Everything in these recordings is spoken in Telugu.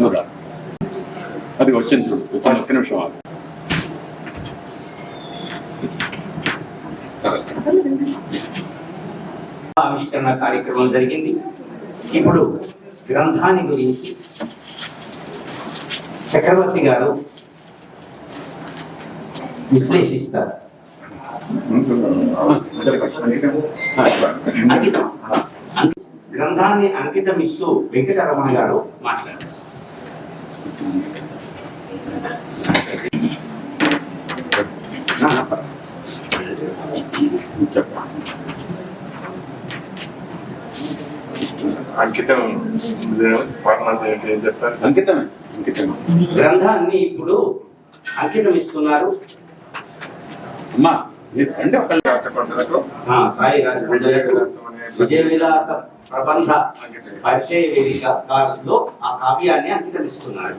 నువ్వు అది వచ్చింది చూడు. వచ్చిన ఒక్క నిమిషం ఆగు. ఆవిష్కరణ కార్యక్రమం జరిగింది. ఇప్పుడు గ్రంథాన్ని గురించి చక్రవర్తి గారు విశ్లేషిస్తారు. గ్రంథాన్ని అంకితం ఇస్తూ వెంకటరమణ గారు మాట్లాడారు. అంకితం. అంకితమే అంకితమే. గ్రంథాన్ని ఇప్పుడు అంకితం ఇస్తున్నారు అమ్మా మీరు రండి ఒకళ్ళు రాచకొండలకు ఆ, సాయి రాజమండ్రి విజయ విలాస ప్రబంధ పరిచయ వేదిక లో ఆ కావ్యాన్ని అంకితం ఇస్తున్నారు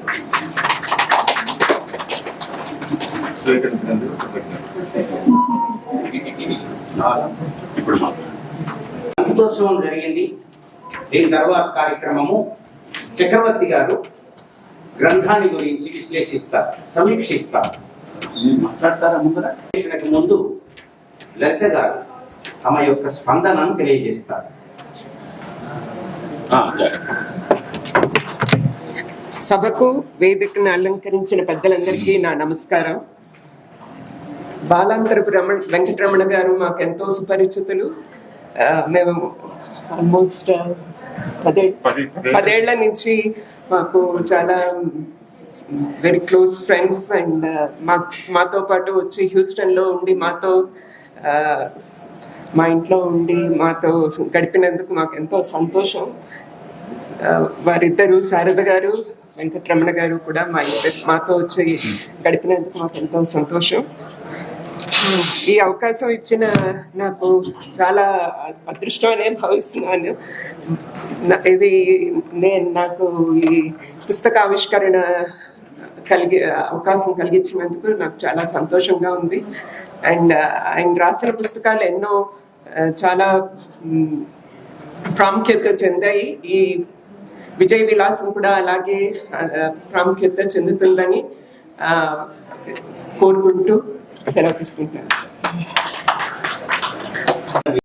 స్వీకరించినందుకు కృతజ్ఞతలు. ఇప్పుడు మా అంకితోత్సవం జరిగింది. దీని తర్వాత కార్యక్రమము చక్రవర్తి గారు గ్రంథాన్ని గురించి విశ్లేషిస్తారు సమీక్షిస్తారు. మాట్లాడతారా ముందర? ముందు లలిత గారు తమ యొక్క స్పందనను తెలియజేస్తారు. సభకు వేదికను అలంకరించిన పెద్దలందరికీ నా నమస్కారం. బాలాంతరపు రమణ వెంకటరమణ గారు మాకు ఎంతో సుపరిచితులు. మేము ఆల్మోస్ట్ పదే పది పదేళ్ళ నుంచి మాకు చాలా వెరీ క్లోజ్ ఫ్రెండ్స్ అండ్ మా మాతో పాటు వచ్చి హ్యూస్టన్లో ఉండి మాతో మా ఇంట్లో ఉండి మాతో గడిపినందుకు మాకు ఎంతో సంతోషం. వారిద్దరు శారద గారు వెంకటరమణ గారు కూడా మా ఇద్దరు మాతో వచ్చి గడిపినందుకు మాకు ఎంతో సంతోషం. ఈ అవకాశం ఇచ్చిన నాకు చాలా అదృష్టం అనే భావిస్తున్నాను ఇది నేను నాకు ఈ పుస్తక ఆవిష్కరణ కలిగి అవకాశం కలిగించినందుకు నాకు చాలా సంతోషంగా ఉంది. అండ్ ఆయన రాసిన పుస్తకాలు ఎన్నో చాలా ప్రాముఖ్యత చెందాయి. ఈ విజయ విలాసం కూడా అలాగే ప్రాముఖ్యత చెందుతుందని కోరుకుంటూ సెలవు తీసుకుంటున్నాను.